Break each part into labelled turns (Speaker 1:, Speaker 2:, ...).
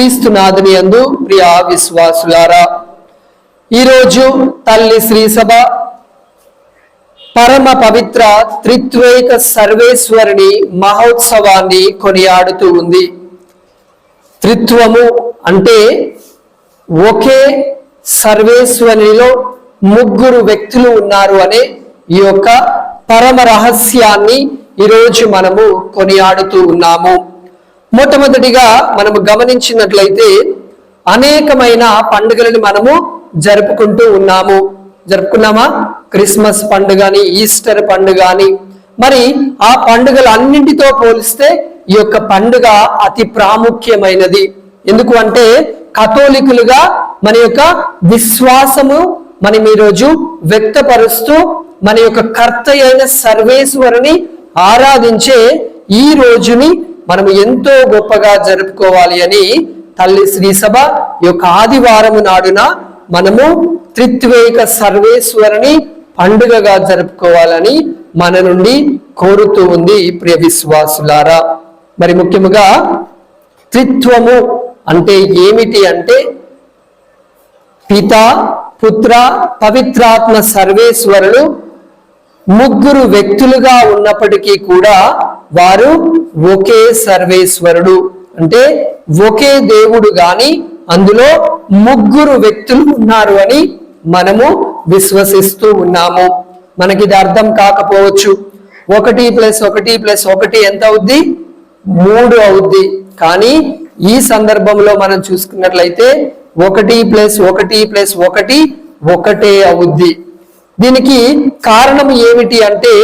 Speaker 1: క్రీస్తునాథుని అందు ప్రియ విశ్వాసులారా ఈరోజు తల్లి శ్రీ సభ పరమ పవిత్ర త్రిత్వేక సర్వేశ్వరుని మహోత్సవాన్ని కొనియాడుతూ ఉంది. త్రిత్వము అంటే ఒకే సర్వేశ్వరునిలో ముగ్గురు వ్యక్తులు ఉన్నారు అనే ఈ యొక్క పరమ రహస్యాన్ని ఈరోజు మనము కొనియాడుతూ ఉన్నాము. మొట్టమొదటిగా మనము గమనించినట్లయితే అనేకమైన పండుగలను మనము జరుపుకుంటూ ఉన్నాము. జరుపుకున్నామా? క్రిస్మస్ పండుగని ఈస్టర్ పండుగ అని మరి ఆ పండుగలన్నింటితో పోలిస్తే ఈ యొక్క పండుగ అతి ప్రాముఖ్యమైనది. ఎందుకు అంటే కథోలికులుగా మన యొక్క విశ్వాసము మనం ఈరోజు వ్యక్తపరుస్తూ మన యొక్క కర్త అయిన సర్వేశ్వరుని ఆరాధించే ఈ రోజుని మనం ఎంతో గొప్పగా జరుపుకోవాలి అని తల్లి శ్రీ సభ యొక్క ఆదివారము నాడున మనము త్రిత్వేక సర్వేశ్వరుని పండుగగా జరుపుకోవాలని మన నుండి కోరుతూ ఉంది ప్రియ విశ్వాసులారా. మరి ముఖ్యముగా త్రిత్వము అంటే ఏమిటి అంటే పిత పుత్ర పవిత్రాత్మ సర్వేశ్వరులు ముగ్గురు వ్యక్తులుగా ఉన్నప్పటికీ కూడా వారు ఒకే సర్వేశ్వరుడు. అంటే ఒకే దేవుడు గాని అందులో ముగ్గురు వ్యక్తులు ఉన్నారు అని మనము విశ్వసిస్తూ ఉన్నాము. మనకి ఇది అర్థం కాకపోవచ్చు. ఒకటి ప్లస్ ఒకటి ప్లస్ ఒకటి ఎంత అవుద్ది? మూడు అవుద్ది. కానీ ఈ సందర్భంలో మనం చూసుకున్నట్లయితే ఒకటి ప్లస్ ఒకటి ప్లస్ ఒకటి ఒకటే అవుద్ది. దీనికి కారణం ఏమిటి అంటే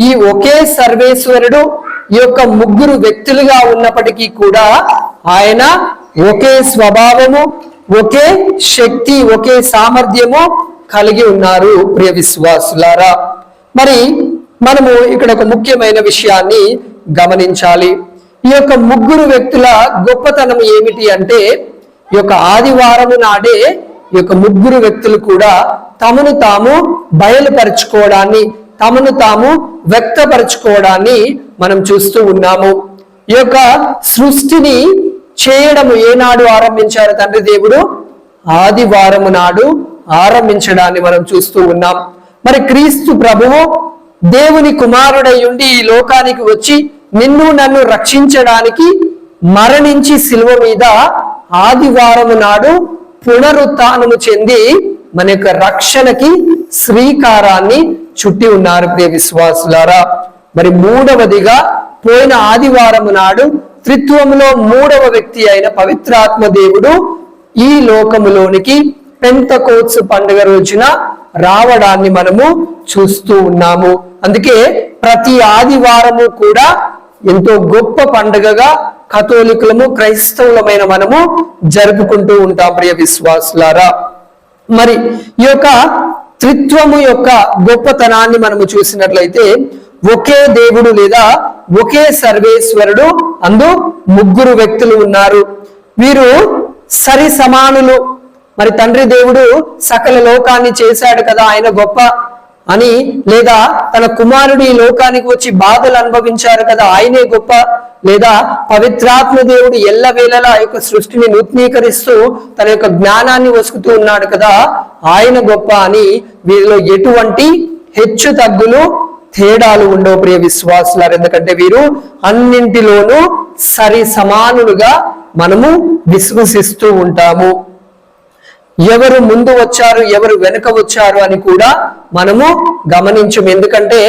Speaker 1: ఈ ఒకే సర్వేశ్వరుడు ఈ యొక్క ముగ్గురు వ్యక్తులుగా ఉన్నప్పటికీ కూడా ఆయన ఒకే స్వభావము ఒకే శక్తి ఒకే సామర్థ్యము కలిగి ఉన్నారు ప్రియ విశ్వాసులారా. మరి మనము ఇక్కడ ఒక ముఖ్యమైన విషయాన్ని గమనించాలి. ఈ యొక్క ముగ్గురు వ్యక్తుల గొప్పతనం ఏమిటి అంటే ఈ యొక్క ఆదివారము నాడే ఈ యొక్క ముగ్గురు వ్యక్తులు కూడా తమను తాము బయలుపరుచుకోవడాన్ని తమను తాము వ్యక్తపరచుకోవడాన్ని మనం చూస్తూ ఉన్నాము. ఈ యొక్క సృష్టిని చేయడము ఏనాడు ఆరంభించారు తండ్రి దేవుడు? ఆదివారము నాడు ఆరంభించడాన్ని మనం చూస్తూ ఉన్నాం. మరి క్రీస్తు ప్రభువు దేవుని కుమారుడై ఉండి ఈ లోకానికి వచ్చి నిన్ను నన్ను రక్షించడానికి మరణించి శిలువ మీద ఆదివారము నాడు పునరుత్నము చెంది మన యొక్క రక్షణకి శ్రీకారాన్ని చుట్టి ఉన్నారు ప్రియ విశ్వాసులారా. మరి మూడవదిగా పోయిన ఆదివారము నాడు త్రిత్వములో మూడవ వ్యక్తి అయిన పవిత్రాత్మ దేవుడు ఈ లోకములోనికి పెంతకోత్సు పండుగ రోజున రావడాన్ని మనము చూస్తూ ఉన్నాము. అందుకే ప్రతి ఆదివారము కూడా ఎంతో గొప్ప పండుగగా కథోలికులము క్రైస్తవులమైన మనము జరుపుకుంటూ ఉంటాం ప్రియ విశ్వాసులారా. మరి ఈ యొక్క త్రిత్వము యొక్క గొప్పతనాన్ని మనము చూసినట్లయితే ఒకే దేవుడు లేదా ఒకే సర్వేశ్వరుడు అందు ముగ్గురు వ్యక్తులు ఉన్నారు. వీరు సరి సమానులు. మరి తండ్రి దేవుడు సకల లోకాన్ని చేశాడు కదా ఆయన గొప్ప అని లేదా తన కుమారుడు ఈ లోకానికి వచ్చి బాధలు అనుభవించారు కదా ఆయనే గొప్ప లేదా పవిత్రాత్మ దేవుడు ఎల్లవేళలా ఆ యొక్క సృష్టిని నూతనీకరిస్తూ తన యొక్క జ్ఞానాన్ని వసుకుతూ ఉన్నాడు కదా ఆయన గొప్ప అని వీరిలో ఎటువంటి హెచ్చు తగ్గులు తేడాలు ఉండవు ప్రియ విశ్వాసులారు. ఎందుకంటే వీరు అన్నింటిలోనూ సరి సమానులుగా మనము విశ్వసిస్తూ ఉంటాము. ఎవరు ముందు వచ్చారు ఎవరు వెనుక వచ్చారు అని కూడా మనము గమనించము. ఎందుకంటే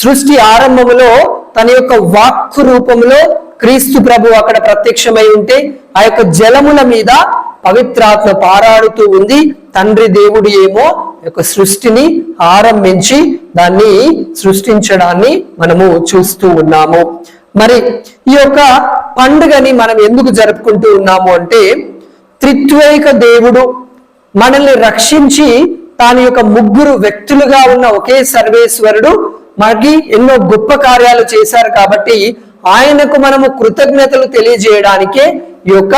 Speaker 1: సృష్టి ఆరంభములో తన యొక్క వాక్కు రూపంలో క్రీస్తు ప్రభు అక్కడ ప్రత్యక్షమై ఉంటే ఆ యొక్క జలముల మీద పవిత్రాత్మ పారాడుతూ ఉంది. తండ్రి దేవుడు ఏమో యొక్క సృష్టిని ఆరంభించి దాన్ని సృష్టించడాన్ని మనము చూస్తూ ఉన్నాము. మరి ఈ యొక్క పండుగని మనం ఎందుకు జరుపుకుంటూ ఉన్నాము అంటే త్రిత్వైక దేవుడు మనల్ని రక్షించి తాను యొక్క ముగ్గురు వ్యక్తులుగా ఉన్న ఒకే సర్వేశ్వరుడు మనకి ఎన్నో గొప్ప కార్యాలు చేశారు కాబట్టి ఆయనకు మనము కృతజ్ఞతలు తెలియజేయడానికే ఈ యొక్క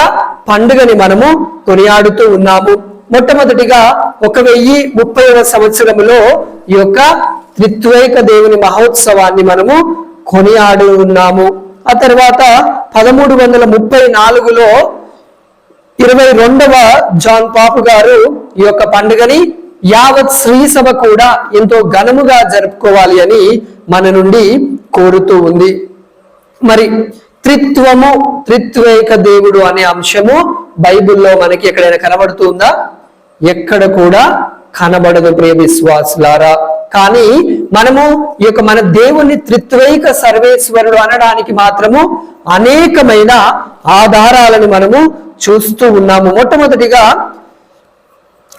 Speaker 1: పండుగని మనము కొనియాడుతూ ఉన్నాము. మొట్టమొదటిగా ఒక వెయ్యి ముప్పైవ సంవత్సరములో ఈ యొక్క త్రిత్వైక దేవుని మహోత్సవాన్ని మనము కొనియాడు ఉన్నాము. ఆ తర్వాత పదమూడు వందల ముప్పై నాలుగులో ఇరవై రెండవ జాన్ పాపు గారు ఈ యొక్క పండుగని యావత్ శ్రీసభ కూడా ఎంతో ఘనముగా జరుపుకోవాలి అని మన నుండి కోరుతూ ఉంది. మరి త్రిత్వము త్రిత్వేక దేవుడు అనే అంశము బైబిల్లో మనకి ఎక్కడైనా కనబడుతుందా? ఎక్కడ కూడా కనబడదు ప్రియ విశ్వాసులారా. కానీ మనము ఈ యొక్క మన దేవుని త్రిత్వైక సర్వేశ్వరుడు అనడానికి మాత్రము అనేకమైన ఆధారాలను మనము చూస్తూ ఉన్నాము. మొట్టమొదటిగా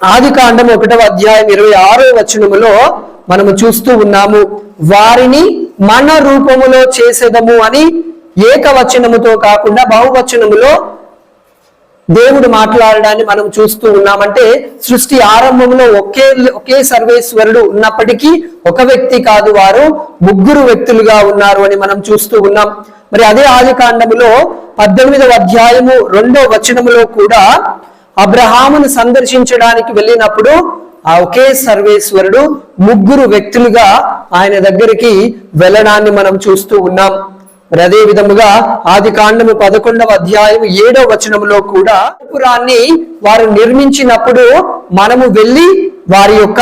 Speaker 1: ఆది కాండం ఒకటవ అధ్యాయం ఇరవై ఆరో వచనములో మనము చూస్తూ ఉన్నాము. వారిని మన రూపములో చేసేదము అని ఏకవచనముతో కాకుండా బహువచనములో దేవుడు మాట్లాడడాన్ని మనం చూస్తూ ఉన్నామంటే సృష్టి ఆరంభంలో ఒకే ఒకే సర్వేశ్వరుడు ఉన్నప్పటికీ ఒక వ్యక్తి కాదు వారు ముగ్గురు వ్యక్తులుగా ఉన్నారు అని మనం చూస్తూ ఉన్నాం. మరి అదే ఆది కాండములో పద్దెనిమిదవ అధ్యాయము రెండో వచనములో కూడా అబ్రహామును సందర్శించడానికి వెళ్ళినప్పుడు ఆ ఒకే సర్వేశ్వరుడు ముగ్గురు వ్యక్తులుగా ఆయన దగ్గరికి వెళ్ళడాన్ని మనం చూస్తూ ఉన్నాం. మరి అదే విధముగా ఆది కాండము పదకొండవ అధ్యాయం ఏడవ వచనములో కూడా పురాన్ని వారు నిర్మించినప్పుడు మనము వెళ్ళి వారి యొక్క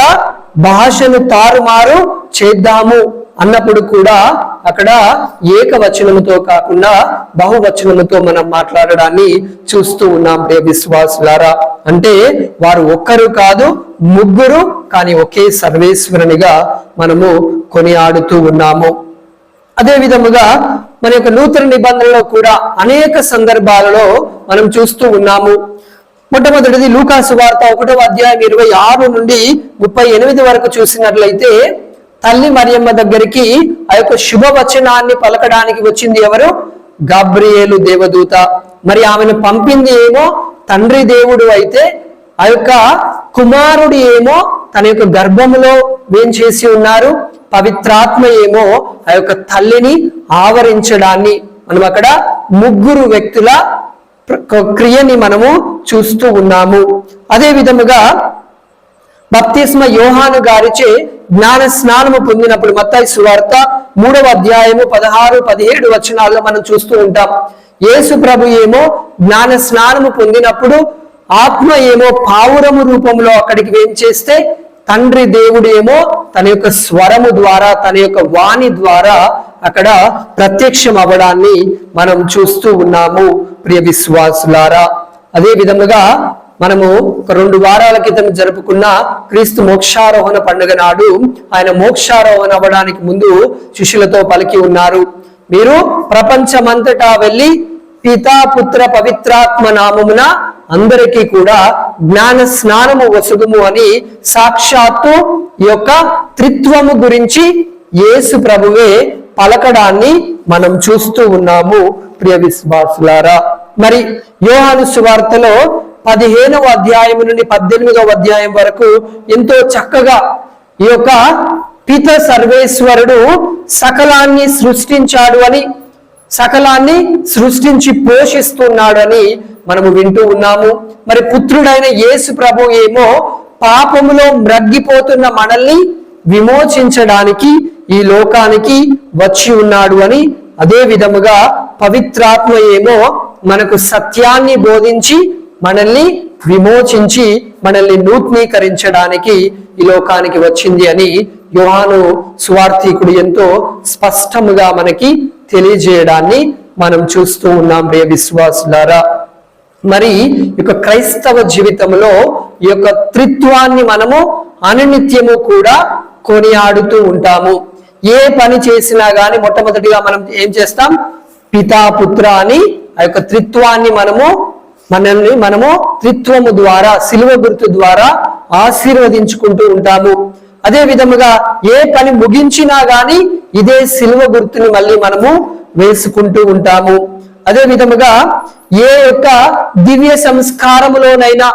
Speaker 1: భాషను తారుమారు చేద్దాము అన్నప్పుడు కూడా అక్కడ ఏకవచనముతో కాకుండా బహువచనముతో మనం మాట్లాడడాన్ని చూస్తూ ఉన్నాం ప్రియ విశ్వాసులారా. అంటే వారు ఒక్కరు కాదు ముగ్గురు కానీ ఒకే సర్వేశ్వరునిగా మనము కొనియాడుతూ ఉన్నాము. అదే విధముగా మన యొక్క నూతన నిబంధనలో కూడా అనేక సందర్భాలలో మనం చూస్తూ ఉన్నాము. మొట్టమొదటిది లూకాసు వార్త ఒకటో అధ్యాయం ఇరవై ఆరు నుండి ముప్పై ఎనిమిది వరకు చూసినట్లయితే తల్లి మరియమ్మ దగ్గరికి ఆ యొక్క శుభవచనాన్ని పలకడానికి వచ్చింది ఎవరు? గాబ్రియేలు దేవదూత. మరి ఆమెను పంపింది ఏమో? తండ్రి దేవుడు అయితే ఆ యొక్క కుమారుడు ఏమో? తన యొక్క గర్భములో వేంచేసి ఉన్నారు. పవిత్రాత్మ ఏమో ఆ యొక్క తల్లిని ఆవరించడాన్ని మనం అక్కడ ముగ్గురు వ్యక్తుల క్రియని మనము చూస్తూ ఉన్నాము. అదే విధముగా బప్తిస్మ యోహాను గారిచే జ్ఞాన స్నానము పొందినప్పుడు మత్తాయి సువార్త మూడవ అధ్యాయము పదహారు పదిహేడు వచనాల్లో మనం చూస్తూ ఉంటాం. యేసు ప్రభు ఏమో జ్ఞాన స్నానము పొందినప్పుడు ఆత్మ ఏమో పావురము రూపంలో అక్కడికి వేంచేస్తే తండ్రి దేవుడేమో తన యొక్క స్వరము ద్వారా తన యొక్క వాణి ద్వారా అక్కడ ప్రత్యక్షం అవ్వడాన్ని మనం చూస్తూ ఉన్నాము ప్రియ విశ్వాసులారా. అదే విధముగా మనము ఒక రెండు వారాల క్రితం జరుపుకున్న క్రీస్తు మోక్షారోహణ పండుగ నాడు ఆయన మోక్షారోహణ అవ్వడానికి ముందు శిష్యులతో పలికి ఉన్నారు. మీరు ప్రపంచమంతటా వెళ్ళి పితా పుత్ర పవిత్రాత్మ నామమున అందరికీ కూడా జ్ఞాన స్నానము వసుగుము అని సాక్షాత్తు ఈ యొక్క త్రిత్వము గురించి యేసు ప్రభువే పలకడాన్ని మనం చూస్తూ ఉన్నాము ప్రియ విశ్వాసులారా. మరి యోహాను సువార్తలో పదిహేనవ అధ్యాయం నుండి పద్దెనిమిదవ అధ్యాయం వరకు ఎంతో చక్కగా ఈ యొక్క పిత సర్వేశ్వరుడు సకలాన్ని సృష్టించాడు అని సకలాన్ని సృష్టించి పోషిస్తున్నాడు అని మనము వింటూ ఉన్నాము. మరి పుత్రుడైన యేసు ప్రభు ఏమో పాపములో మ్రగ్గిపోతున్న మనల్ని విమోచించడానికి ఈ లోకానికి వచ్చి ఉన్నాడు అని అదే విధముగా పవిత్రాత్మ ఏమో మనకు సత్యాన్ని బోధించి మనల్ని విమోచించి మనల్ని నూతనీకరించడానికి ఈ లోకానికి వచ్చింది అని యోహాను సువార్థికుడు ఎంతో స్పష్టముగా మనకి తెలియజేయడాన్ని మనం చూస్తూ ఉన్నాం ప్రియ విశ్వాసులారా. మరి ఈ యొక్క క్రైస్తవ జీవితంలో ఈ యొక్క త్రిత్వాన్ని మనము అనునిత్యము కూడా కొనియాడుతూ ఉంటాము. ఏ పని చేసినా గాని మొట్టమొదటిగా మనం ఏం చేస్తాం? పితా పుత్ర అని ఆ యొక్క త్రిత్వాన్ని మనము మనల్ని మనము త్రిత్వము ద్వారా శిలువ గుర్తు ద్వారా ఆశీర్వదించుకుంటూ ఉంటాము. అదే విధముగా ఏ పని ముగించినా గాని ఇదే సిలువ గుర్తుని మళ్ళీ మనము వేసుకుంటూ ఉంటాము. అదే విధముగా ఏ యొక్క దివ్య సంస్కారములోనైనా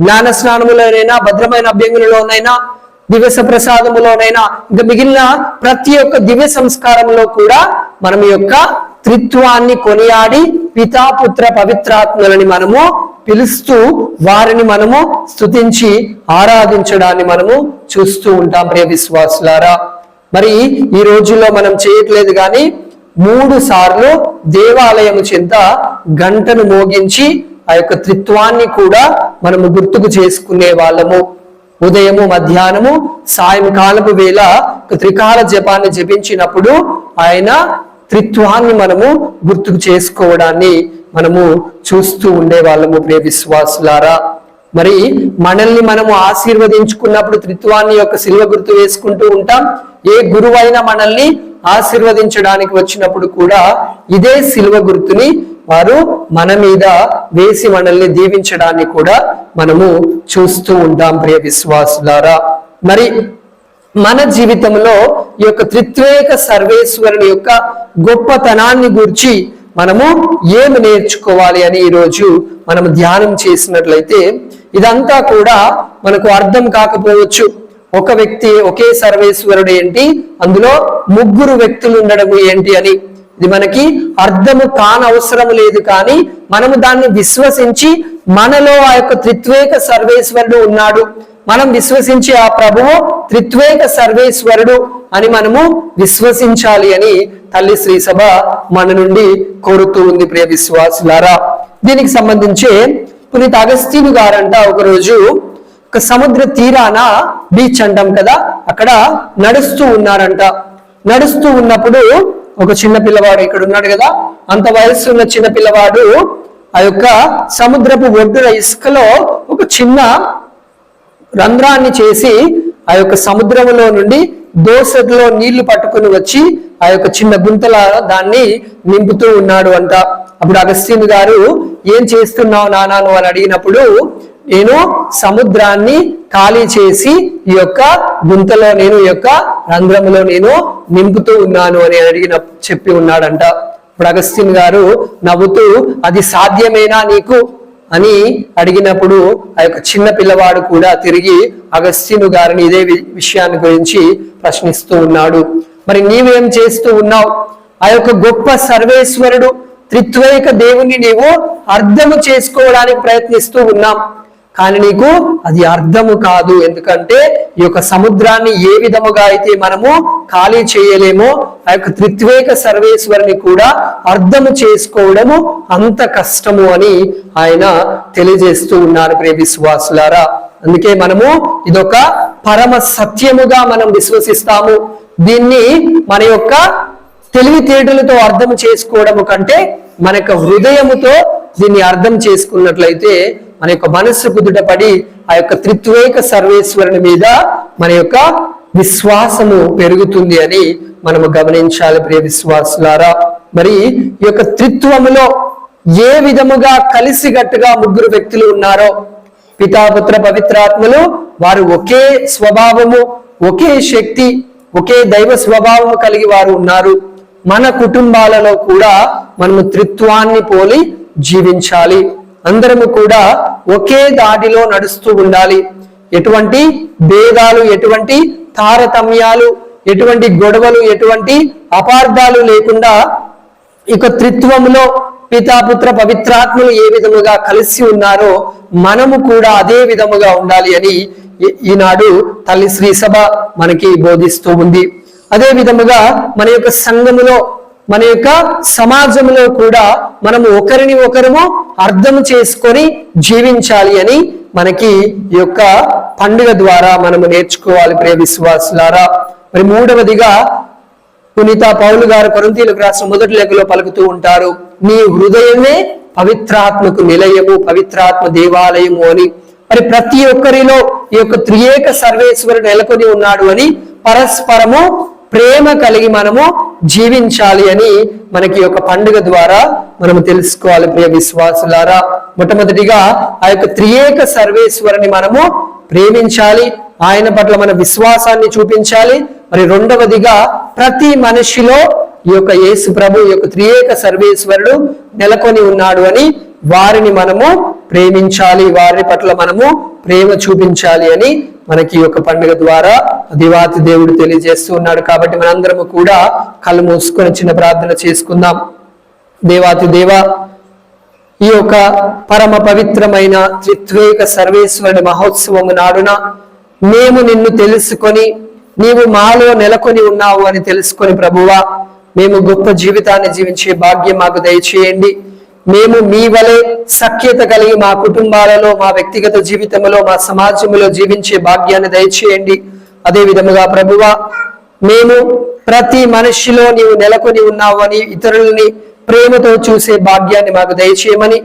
Speaker 1: జ్ఞాన స్నానములోనైనా భద్రమైన అభ్యంగులలోనైనా దివస ప్రసాదములోనైనా ఇంకా మిగిలిన ప్రతి ఒక్క దివ్య సంస్కారంలో కూడా మనం యొక్క త్రిత్వాన్ని కొనియాడి పితాపుత్ర పవిత్రాత్మలని మనము పిలుస్తూ వారిని మనము స్తుతించి ఆరాధించడాన్ని మనము చూస్తూ ఉంటాం ప్రియ విశ్వాసులారా. మరి ఈ రోజుల్లో మనం చేయట్లేదు కానీ మూడు సార్లు దేవాలయము చెంత గంటను మోగించి ఆ యొక్క త్రిత్వాన్ని కూడా మనము గుర్తుకు చేసుకునే వాళ్ళము. ఉదయము మధ్యాహ్నము సాయంకాలపు వేళ ఒక త్రికాల జపాన్ని జపించినప్పుడు ఆయన త్రిత్వాన్ని మనము గుర్తుకు చేసుకోవడాన్ని మనము చూస్తూ ఉండే వాళ్ళము ప్రియ విశ్వాసులారా. మరి మనల్ని మనము ఆశీర్వదించుకున్నప్పుడు త్రిత్వాన్ని యొక్క శిల్వ గుర్తు వేసుకుంటూ ఉంటాం. ఏ గురువైనా మనల్ని ఆశీర్వదించడానికి వచ్చినప్పుడు కూడా ఇదే శిల్వ గుర్తుని వారు మన మీద వేసి మనల్ని దీవించడాన్ని కూడా మనము చూస్తూ ఉంటాం ప్రియ విశ్వాసులారా. మరి మన జీవితంలో ఈ యొక్క త్రిత్వేక సర్వేశ్వరుని యొక్క గొప్పతనాన్ని గురించి మనము ఏమి నేర్చుకోవాలి అని ఈరోజు మనం ధ్యానం చేసినట్లయితే ఇదంతా కూడా మనకు అర్థం కాకపోవచ్చు. ఒక వ్యక్తి ఒకే సర్వేశ్వరుడు ఏంటి? అందులో ముగ్గురు వ్యక్తులు ఉండడం ఏంటి అని. ఇది మనకి అర్థము కానవసరం లేదు కానీ మనము దాన్ని విశ్వసించి మనలో ఆ యొక్క త్రిత్వేక సర్వేశ్వరుడు ఉన్నాడు. మనం విశ్వసించి ఆ ప్రభువు త్రిత్వేక సర్వేశ్వరుడు అని మనము విశ్వసించాలి అని తల్లి శ్రీ సభ మన నుండి కోరుతూ ఉంది ప్రియ విశ్వాసులారా. దీనికి సంబంధించి పునీత్ అగస్తీను గారంట ఒకరోజు ఒక సముద్ర తీరాన బీచ్ అంటాం కదా అక్కడ నడుస్తూ ఉన్నారంట. నడుస్తూ ఉన్నప్పుడు ఒక చిన్న పిల్లవాడు ఇక్కడ ఉన్నాడు కదా అంత వయస్సు ఉన్న చిన్న పిల్లవాడు ఆ యొక్క సముద్రపు ఒడ్డున ఇసుకలో ఒక చిన్న రంధ్రాన్ని చేసి ఆ యొక్క సముద్రంలో నుండి దోసలో నీళ్ళు పట్టుకొని వచ్చి ఆ యొక్క చిన్న గుంతల దాన్ని నింపుతూ ఉన్నాడు అంట అప్పుడు అగస్త్యుని గారు ఏం చేస్తున్నావు నానా? నువ్వు అని అడిగినప్పుడు నేను సముద్రాన్ని ఖాళీ చేసి ఈ యొక్క గుంతలో నేను ఈ యొక్క రంధ్రంలో నేను నింపుతూ ఉన్నాను అని అడిగిన చెప్పి ఉన్నాడంట. ఇప్పుడు అగస్తీన్ గారు నవ్వుతూ అది సాధ్యమేనా నీకు? అని అడిగినప్పుడు ఆ యొక్క చిన్న పిల్లవాడు కూడా తిరిగి అగస్త్యును గారిని ఇదే విషయాన్ని గురించి ప్రశ్నిస్తూ ఉన్నాడు. మరి నీవేం చేస్తూ ఉన్నావు? ఆ యొక్క గొప్ప సర్వేశ్వరుడు త్రిత్వైక దేవుణ్ణి నీవు అర్థము చేసుకోవడానికి ప్రయత్నిస్తూ ఉన్నాం. కానీ నీకు అది అర్థము కాదు. ఎందుకంటే ఈ యొక్క సముద్రాన్ని ఏ విధముగా అయితే మనము ఖాళీ చేయలేమో ఆ యొక్క త్రిత్వేక సర్వేశ్వరుని కూడా అర్థము చేసుకోవడము అంత కష్టము అని ఆయన తెలియజేస్తూ ఉన్నారు ప్రియ విశ్వాసులారా. అందుకే మనము ఇదొక పరమ సత్యముగా మనం విశ్వసిస్తాము. దీన్ని మన యొక్క తెలివితేటలతో అర్థం చేసుకోవడము కంటే మన యొక్క హృదయముతో దీన్ని అర్థం చేసుకున్నట్లయితే మన యొక్క మనస్సు కుదుటపడి ఆ యొక్క త్రిత్వేక సర్వేశ్వరుని మీద మన యొక్క విశ్వాసము పెరుగుతుంది అని మనము గమనించాలి ప్రియ విశ్వాసులారా. మరి ఈ యొక్క త్రిత్వములో ఏ విధముగా కలిసిగట్టుగా ముగ్గురు వ్యక్తులు ఉన్నారో పితాపుత్ర పవిత్రాత్మలు వారు ఒకే స్వభావము ఒకే శక్తి ఒకే దైవ స్వభావము కలిగి వారు ఉన్నారు. మన కుటుంబాలలో కూడా మనము త్రిత్వాన్ని పోలి జీవించాలి. అందరము కూడా ఒకే దాటిలో నడుస్తూ ఉండాలి. ఎటువంటి భేదాలు ఎటువంటి తారతమ్యాలు ఎటువంటి గొడవలు ఎటువంటి అపార్థాలు లేకుండా ఇక త్రిత్వములో పితాపుత్ర పవిత్రాత్మలు ఏ విధముగా కలిసి ఉన్నారో మనము కూడా అదే విధముగా ఉండాలి అని ఈనాడు తల్లి శ్రీ సభ మనకి బోధిస్తూ ఉంది. అదే విధముగా మన యొక్క సంఘములో మన యొక్క సమాజంలో కూడా మనము ఒకరిని ఒకరము అర్థం చేసుకొని జీవించాలి అని మనకి ఈ యొక్క పండుగ ద్వారా మనము నేర్చుకోవాలి ప్రియ విశ్వాసులారా. మరి మూడవదిగా పునీత పౌలు గారు కొరంతీలకు రాసిన మొదటి లేఖలో పలుకుతూ ఉంటారు నీ హృదయమే పవిత్రాత్మకు నిలయము పవిత్రాత్మ దేవాలయము అని. మరి ప్రతి ఒక్కరిలో ఈ యొక్క త్రియేక సర్వేశ్వరుడు నెలకొని ఉన్నాడు అని పరస్పరము ప్రేమ కలిగి మనము జీవించాలి అని మనకి ఒక పండుగ ద్వారా మనము తెలుసుకోవాలి ప్రియ విశ్వాసులారా. మొట్టమొదటిగా ఆ యొక్క త్రియేక సర్వేశ్వరుని మనము ప్రేమించాలి ఆయన పట్ల మన విశ్వాసాన్ని చూపించాలి. మరి రెండవదిగా ప్రతి మనిషిలో ఈ యొక్క యేసు ప్రభు ఈ యొక్క త్రియేక సర్వేశ్వరుడు నెలకొని ఉన్నాడు అని వారిని మనము ప్రేమించాలి వారి పట్ల మనము ప్రేమ చూపించాలి అని మనకి ఒక యొక్క పండుగ ద్వారా దివాతి దేవుడు తెలియజేస్తూ ఉన్నాడు కాబట్టి మనందరము కూడా కళ్ళు మూసుకొని చిన్న ప్రార్థన చేసుకుందాం. దేవాతి దేవ ఈ యొక్క పరమ పవిత్రమైన త్రిత్వేక సర్వేశ్వరుడి మహోత్సవము నాడున మేము నిన్ను తెలుసుకొని నీవు మాలో నెలకొని ఉన్నావు అని తెలుసుకొని ప్రభువా మేము గొప్ప జీవితాన్ని జీవించే భాగ్యం మాకు దయచేయండి. మేము మీ వలె సఖ్యత కలిగి మా కుటుంబాలలో మా వ్యక్తిగత జీవితంలో మా సమాజంలో జీవించే భాగ్యాన్ని దయచేయండి. అదే విధముగా ప్రభువా మేము ప్రతి మనిషిలో నీవు నెలకొని ఉన్నావు అని ఇతరులని ప్రేమతో చూసే భాగ్యాన్ని మాకు దయచేయమని